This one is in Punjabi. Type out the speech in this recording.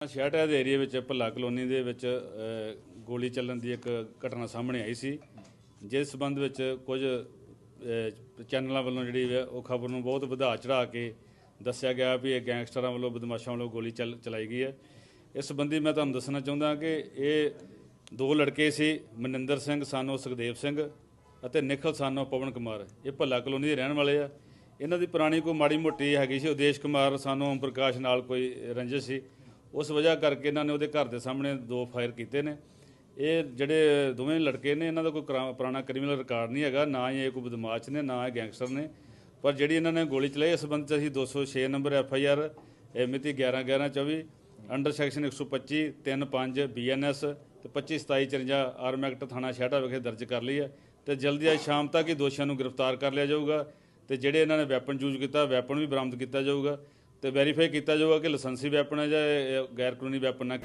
ਸ਼ਹਿਟਾ ਦੇ ਏਰੀਆ ਵਿੱਚ ਭੱਲਾ ਕਲੋਨੀ ਦੇ ਵਿੱਚ ਗੋਲੀ ਚੱਲਣ ਦੀ ਇੱਕ ਘਟਨਾ ਸਾਹਮਣੇ ਆਈ ਸੀ, ਜਿਸ ਸਬੰਧ ਵਿੱਚ ਕੁਝ ਚੈਨਲਾਂ ਵੱਲੋਂ ਜਿਹੜੀ ਉਹ ਖਬਰ ਨੂੰ ਬਹੁਤ ਵਧਾ ਚੜਾ ਕੇ ਦੱਸਿਆ ਗਿਆ ਵੀ ਇਹ ਗੈਂਗਸਟਰਾਂ ਵੱਲੋਂ, ਬਦਮਾਸ਼ਾਂ ਵੱਲੋਂ ਗੋਲੀ ਚੱਲ, ਚਲਾਈ ਗਈ ਹੈ। ਇਸ ਸੰਬੰਧੀ ਮੈਂ ਤੁਹਾਨੂੰ ਦੱਸਣਾ ਚਾਹੁੰਦਾ ਕਿ ਇਹ ਦੋ ਲੜਕੇ ਸੀ, ਮਨਿੰਦਰ ਸਿੰਘ, ਸਾਨੋ ਸੁਖਦੇਵ ਸਿੰਘ ਅਤੇ ਨਿਖਲ ਸਾਨੋ ਪਵਨ ਕੁਮਾਰ। ਇਹ ਭੱਲਾ ਕਲੋਨੀ ਦੇ ਰਹਿਣ ਵਾਲੇ ਆ। ਇਹਨਾਂ ਦੀ ਪੁਰਾਣੀ ਕੋਈ ਮਾੜੀ ਮੋਟੀ ਹੈਗੀ ਸੀ ਉਦੇਸ਼ ਕੁਮਾਰ, ਸਾਨੋ ਓਮ ਪ੍ਰਕਾਸ਼ ਨਾਲ ਕੋਈ ਰੰਜਿਸ਼ ਸੀ। ਉਸ ਵਜ੍ਹਾ ਕਰਕੇ ਇਹਨਾਂ ਨੇ ਉਹਦੇ ਘਰ ਦੇ ਸਾਹਮਣੇ ਦੋ ਫਾਇਰ ਕੀਤੇ ਨੇ। ਇਹ ਜਿਹੜੇ ਦੋਵੇਂ ਲੜਕੇ ਨੇ, ਇਹਨਾਂ ਦਾ ਕੋਈ ਕਰਾ- ਪੁਰਾਣਾ ਕ੍ਰਿਮੀਨਲ ਰਿਕਾਰਡ ਨਹੀਂ ਹੈਗਾ, ਨਾ ਹੀ ਇਹ ਕੋਈ ਬਦਮਾਸ਼ ਨੇ, ਨਾ ਇਹ ਗੈਂਗਸਟਰ ਨੇ। ਪਰ ਜਿਹੜੀ ਇਹਨਾਂ ਨੇ ਗੋਲੀ ਚਲਾਈ, ਇਸ ਸੰਬੰਧ ਚ ਅਸੀਂ 206 ਨੰਬਰ ਐਫ ਆਈ ਆਰ ਮਿਤੀ 11 11 24 ਅੰਡਰ ਸੈਕਸ਼ਨ 125 35 ਬੀਐਨਐਸ ਤੇ 25 27 54 ਆਰਮ ਐਕਟ ਥਾਣਾ ਸ਼ਹਿਟਾ ਵਿਖੇ ਦਰਜ ਕਰ ਲਈ ਹੈ। ਤੇ ਜਲਦੀ ਅੱਜ ਸ਼ਾਮ ਤੱਕ ਹੀ ਦੋਸ਼ੀਆਂ ਨੂੰ ਗ੍ਰਿਫਤਾਰ ਕਰ ਲਿਆ ਜਾਊਗਾ ਤੇ ਜਿਹੜੇ ਇਹਨਾਂ ਨੇ ਵੈਪਨ ਯੂਜ਼ ਕੀਤਾ, ਵੈਪਨ ਵੀ ਬਰਾਮਦ ਕੀਤਾ ਜਾਊਗਾ। ਤੇ ਵੈਰੀਫਾਈ ਕੀਤਾ ਜਾਊਗਾ ਕਿ ਲਾਇਸੈਂਸੀ ਵੈਪਨ ਹੈ ਜਾਂ ਇਹ ਗੈਰ ਕਾਨੂੰਨੀ ਵੈਪਨ ਹੈ।